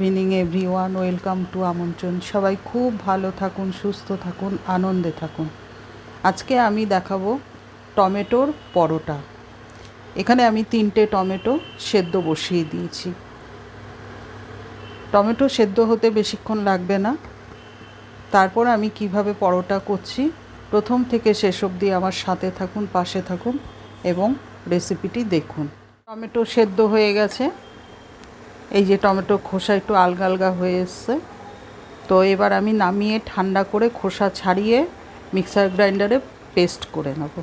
Evening every one welcome to আমন্ত্রণ সবাই খুব ভালো থাকুন, সুস্থ থাকুন, আনন্দে থাকুন। আজকে আমি দেখাবো টমেটোর পরোটা। এখানে আমি তিনটে টমেটো সেদ্ধ বসিয়ে দিয়েছি। টমেটো সেদ্ধ হতে বেশিক্ষণ লাগবে না। তারপর আমি কীভাবে পরোটা করছি, প্রথম থেকে শেষ অবধি আমার সাথে থাকুন, পাশে থাকুন এবং রেসিপিটি দেখুন। টমেটো সেদ্ধ হয়ে গেছে। এই যে টমেটো খোসা একটু আলগা আলগা হয়ে এসছে। তো এবার আমি নামিয়ে ঠান্ডা করে খোসা ছাড়িয়ে মিক্সার গ্রাইন্ডারে পেস্ট করে নেব।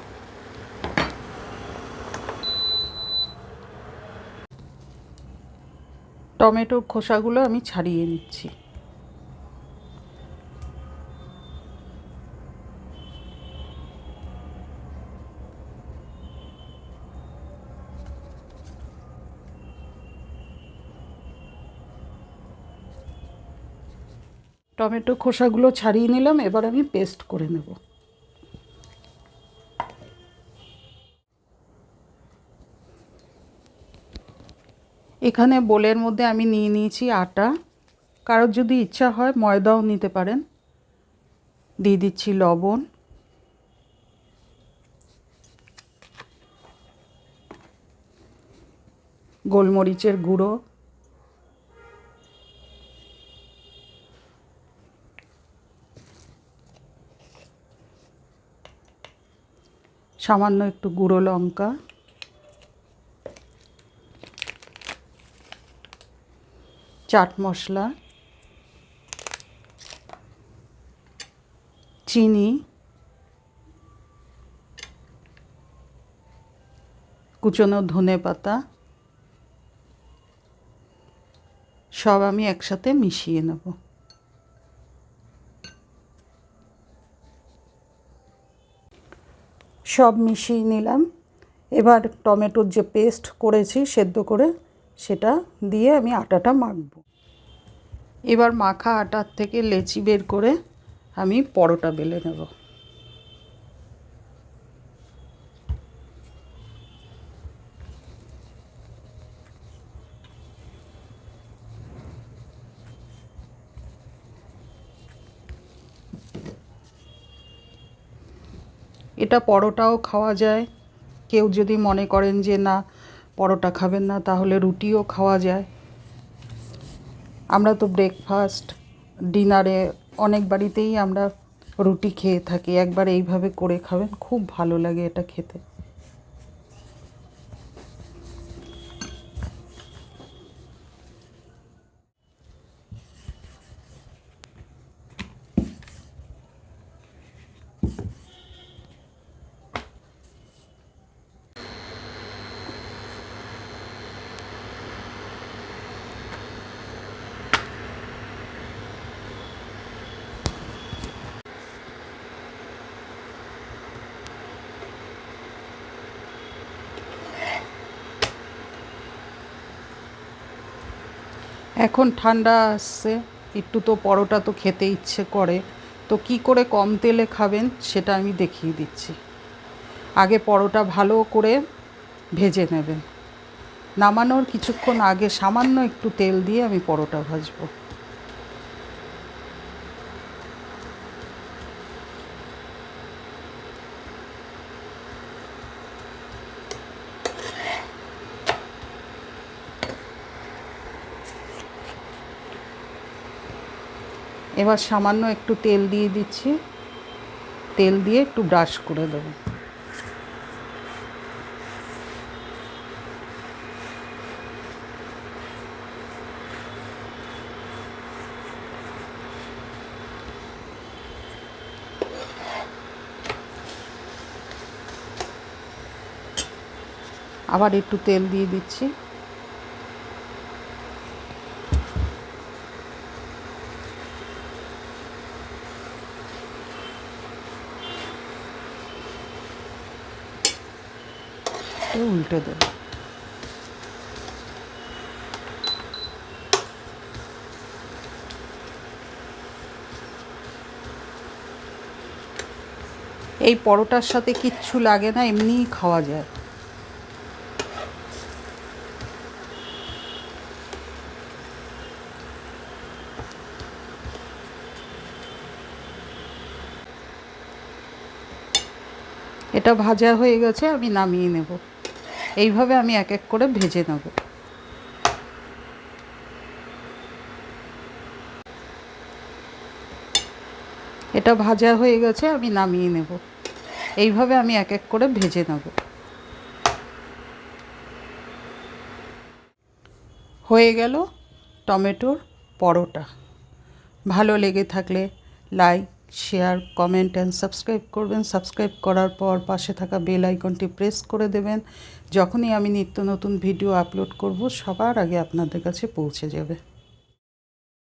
টমেটোর খোসাগুলো আমি ছাড়িয়ে নিচ্ছি। টমেটো খোসাগুলো ছাড়িয়ে নিলাম, এবার আমি পেস্ট করে নেব। এখানে বোলের মধ্যে আমি নিয়ে নিয়েছি আটা। কারোর যদি ইচ্ছা হয় ময়দাও নিতে পারেন। দিয়ে দিচ্ছি লবণ। গোলমরিচের গুঁড়ো। সামান্য একটু গুঁড়ো লঙ্কা। চাট মশলা। চিনি। কুচনো ধনে পাতা। সব আমি একসাথে মিশিয়ে নেব। সব মিশিয়ে নিলাম। এবার টমেটোর যে পেস্ট করেছি সেদ্ধ করে সেটা দিয়ে আমি আটাটা মাখব। এবার মাখা আটার থেকে লেচি বের করে আমি পরোটা বেলে নেব। এটা পরোটাও খাওয়া যায়। কেউ যদি মনে করেন যে না, পরোটা খাবেন না, তাহলে রুটিও খাওয়া যায়। আমরা তো ব্রেকফাস্ট ডিনারে অনেক বাড়িতেই আমরা রুটি খেয়ে থাকি। একবার এইভাবে করে খাবেন, খুব ভালো লাগে এটা খেতে। এখন ঠান্ডা আসছে, একটু তো পরোটা তো খেতে ইচ্ছে করে। তো কি করে কম তেলে খাবেন সেটা আমি দেখিয়ে দিচ্ছি। আগে পরোটা ভালো করে ভেজে নেবেন। নামানোর কিছুক্ষণ আগে সামান্য একটু তেল দিয়ে আমি পরোটা ভাজবো। এবার সামান্য একটু তেল দিয়ে দিচ্ছি। তেল দিয়ে একটু ব্রাশ করে দেবো। আবার একটু তেল দিয়ে দিচ্ছি। একটু উল্টে দেব এই পরোটার সাথে কিচ্ছু লাগে না, এমনিই খাওয়া যায়। এটা ভাজা হয়ে গেছে, আমি নামিয়ে নেব। এইভাবে আমি এক এক করে ভেজে নেব। এটা ভাজা হয়ে গেছে, আমি নামিয়ে নেব। এইভাবে আমি এক এক করে ভেজে নেব। হয়ে গেল টমেটোর পরোটা। ভালো লেগে থাকলে like share, comment and subscribe করবেন। সাবস্ক্রাইব করার পর পাশে থাকা বেল আইকনটি প্রেস করে দেবেন। যখনই আমি নিত্য নতুন ভিডিও আপলোড করব, সবার আগে আপনাদের কাছে পৌঁছে যাবে।